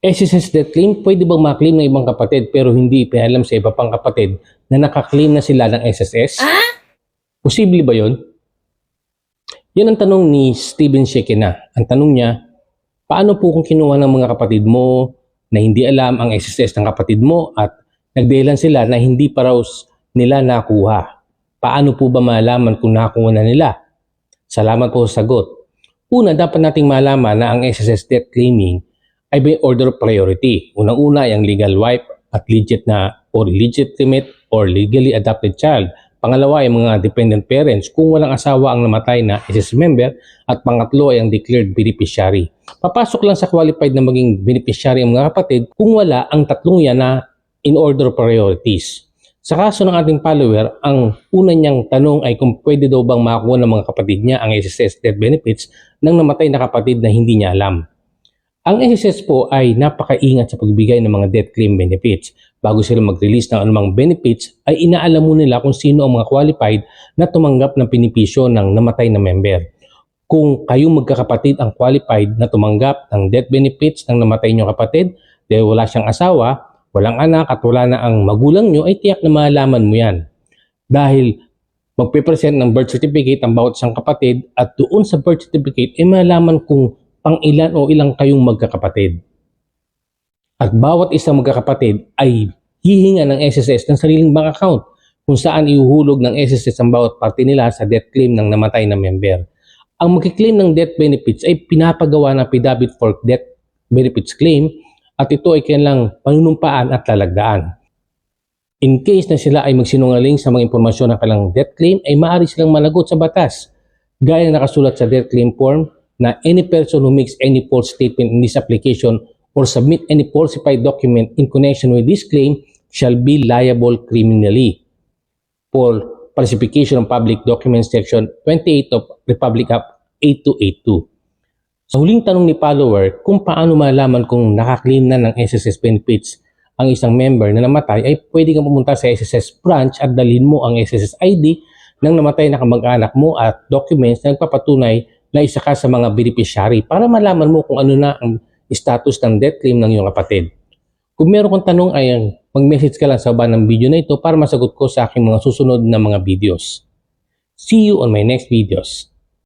SSS death claim, pwede bang maklaim ng ibang kapatid pero hindi ipinalam sa iba pang kapatid na nakaklaim na sila ng SSS? Posible ba yon? Yan ang tanong ni Steven Shekina. Ang tanong niya, paano po kung kinuha ng mga kapatid mo na hindi alam ang SSS ng kapatid mo at nagdahilan sila na hindi pa raw nila nakuha? Paano po ba malaman kung nakuha na nila? Salamat po sa sagot. Una, dapat nating malaman na ang SSS debt claiming ay may order of priority. Unang-una ay ang legal wife at legit na or legitimate or legally adopted child. Pangalawa ay mga dependent parents kung walang asawa ang namatay na SS member at pangatlo ay ang declared beneficiary. Papasok lang sa qualified na maging beneficiary ang mga kapatid kung wala ang tatlong yan na in order priorities. Sa kaso ng ating follower, ang una niyang tanong ay kung pwede daw bang makakuha ng mga kapatid niya ang SSS death benefits ng namatay na kapatid na hindi niya alam. Ang SSS po ay napakaingat sa pagbigay ng mga death claim benefits. Bago sila mag-release ng anumang benefits, ay inaalam mo nila kung sino ang mga qualified na tumanggap ng pinipisyo ng namatay na member. Kung kayo magkakapatid ang qualified na tumanggap ng death benefits ng namatay niyong kapatid dahil wala siyang asawa, walang anak at wala na ang magulang niyo, ay tiyak na malaman mo yan. Dahil magpipresent ng birth certificate ang bawat isang kapatid at doon sa birth certificate ay malaman kung pang ilan o ilang kayong magkakapatid. At bawat isang magkakapatid ay hihinga ng SSS ng sariling bank account kung saan ihuhulog ng SSS ang bawat parte nila sa death claim ng namatay na member. Ang magkiklaim ng death benefits ay pinapagawa ng PDABIT for death benefits claim at ito ay kailang panunumpaan at lalagdaan. In case na sila ay magsinungaling sa mga impormasyon ng kanilang death claim, ay maaari silang managot sa batas. Gaya na nakasulat sa death claim form na any person who makes any false statement in this application or submit any falsified document in connection with this claim shall be liable criminally for falsification of public documents section 28 of Republic Act 8282. Sa huling tanong ni follower kung paano malaman kung nakaklaim na ng SSS benefits ang isang member na namatay ay pwede kang pumunta sa SSS branch at dalhin mo ang SSS ID ng namatay na kamag-anak mo at documents na nagpapatunay na isa ka sa mga beneficiary para malaman mo kung ano na ang status ng death claim ng iyong kapatid. Kung meron kang tanong ay mag-message ka lang sa baba ng video na ito para masagot ko sa aking mga susunod na mga videos. See you on my next videos.